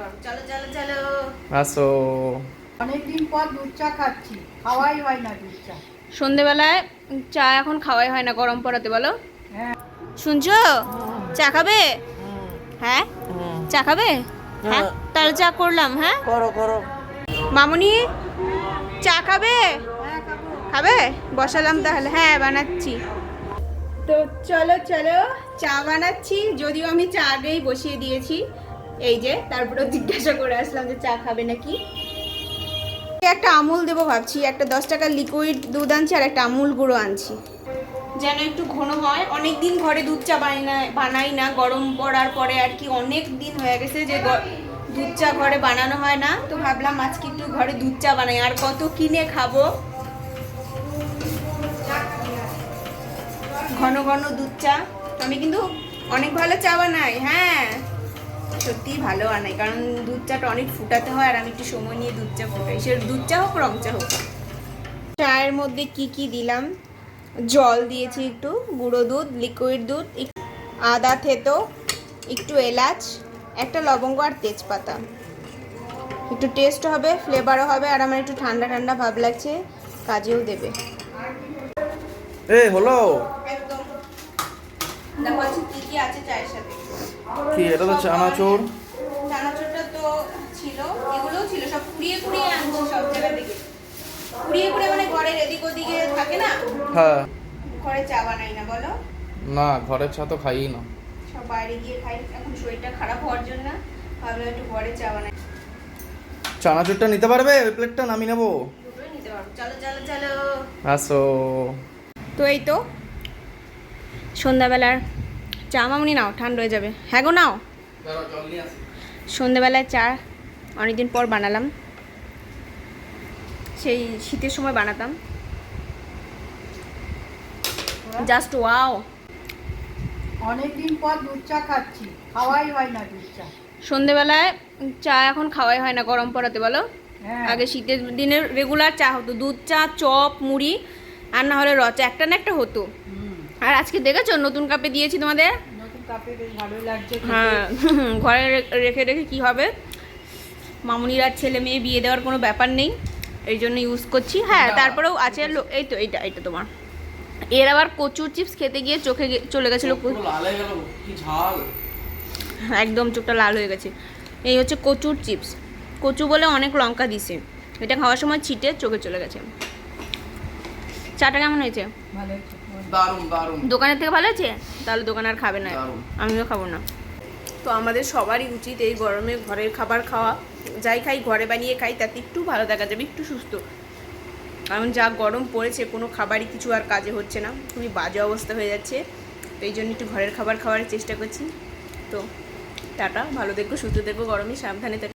পারব চলো চলো চলো। আসো। অনেকদিন পর দুধ চা খাচ্ছি খাওয়াই হয় না দুধ চা। সন্ধেবেলায় চা এখন খাওয়াই হয় না গরম পড়াতে বলো। হ্যাঁ। শুনছো? চা খাবে? হ্যাঁ? চা খাবে? হ্যাঁ? তাহলে চা করলাম হ্যাঁ? করো করো। মামুনি চা খাবে। খাবে? বসালাম তাহলে হ্যাঁ বানাচ্ছি। তো চলো চলো চা বানাচ্ছি যদিও আমি চা আগেই বসিয়ে দিয়েছি। এই যে তারপরে জিজ্ঞাসা করে আসলাম যে চা খাবে নাকি। একটা আমুল দেবো ভাবছি একটা দশ টাকার লিকুইড দুধ আনছি আর একটা আমুল গুঁড়ো আনছি। যেন একটু ঘন হয়। অনেক দিন ঘরে দুধ চা বানাই না বানাই না গরম পড়ার পরে আর কি অনেক দিন হয়ে গেছে যে দুধ চা ঘরে বানানো হয় না। তো ভাবলাম আজকে একটু ঘরে দুধ চা বানাই। আর কত কিনে খাব? ঘন ঘন দুধ চা। আমি কিন্তু অনেক ভালো চা বানাই হ্যাঁ। সত্যি ভালো বানাই কারণ দুধ চাটা অনেক ফুটাতে হয় আর আমি একটু সময় নিয়ে দুধ চা ফুটাই। সে দুধ চা হোক, রং চা হোক। চায়ের মধ্যে কি কি দিলাম? জল দিয়েছি একটু, গুঁড়ো দুধ লিকুইড দুধ আদা, থেতো, একটু এলাচ, একটা লবঙ্গ আর তেজপাতা। একটু টেস্ট হবে ফ্লেভারও হবে আর আমার একটু ঠান্ডা ঠান্ডা ভাব লাগছে, কাজেও দেবে। এ, হলো? দেখো আছে কি কি আছে চায়ের সাথে? কি এটা তো চানাচুর? চানাচুরটা তো ছিল এগুলোও ছিল সব কুড়িয়ে কুড়িয়ে আনছি সব জায়গা থেকে। কুড়িয়ে কুড়িয়ে মানে ঘরের এদিক ওদিকে থাকে না? হ্যাঁ। ঘরে চা বানাই না বলো? না ঘরের চা তো খাই না। সব বাইরে গিয়ে খাই এখন শরীরটা খারাপ হওয়ার জন্য ভাবলাম একটু ঘরে চা বানাই। চানাচুরটা নিতে পারবে? ওই প্লেটটা নামিয়ে নেব। নিতে পারব। চলো চলো চলো। আসো। তো এই তো সন্ধ্যাবেলার চা মামনি নাও ঠান্ডা হয়ে যাবে। হ্যাঁ গো নাও। সন্ধ্যাবেলায় চা অনেকদিন পর বানালাম। সেই শীতের সময় বানাতাম। জাস্ট ওয়াও অনেকদিন পর দুধ চা খাচ্ছি খাওয়াই হয় না দুধ চা। সন্ধ্যেবেলায় চা এখন খাওয়াই হয় না গরম পড়াতে বলো। হ্যাঁ। আগে শীতের দিনের রেগুলার চা হতো দুধ চা চপ মুড়ি আর না হলে রচা একটা না একটা হতো। আর আজকে দেখেছ? নতুন কাপে দিয়েছি তোমাদের? হ্যাঁ ঘরে রেখে রেখে কি হবে? মামুনির আর ছেলে মেয়ে বিয়ে দেওয়ার কোনো ব্যাপার নেই এই জন্য ইউজ করছি। হ্যাঁ তারপরেও আছে এই তো এইটা এইটা তোমার। এর আবার কচুর চিপস খেতে গিয়ে চোখে চলে গেছিল একদম চোখটা লাল হয়ে গেছে। এই হচ্ছে কচুর চিপস কচু বলে অনেক লঙ্কা দিছে। এটা খাওয়ার সময় ছিটে চোখে চলে গেছে। চাটা কেমন হয়েছে? দোকানের থেকে ভালো হয়েছে? তাহলে দোকান আর খাবে না। আমিও খাব না। তো আমাদের সবারই উচিত এই গরমে ঘরের খাবার খাওয়া। যাই খাই ঘরে বানিয়ে খাই তাতে একটু ভালো থাকা যাবে একটু সুস্থ। কারণ যা গরম পড়েছে কোনো খাবারই কিছু আর কাজে হচ্ছে না। খুবই বাজে অবস্থা হয়ে যাচ্ছে। তো এই জন্য একটু ঘরের খাবার খাওয়ার চেষ্টা করছি। তো টাটা ভালো দেখো সুস্থ দেখো গরমে সাবধানে থেকো।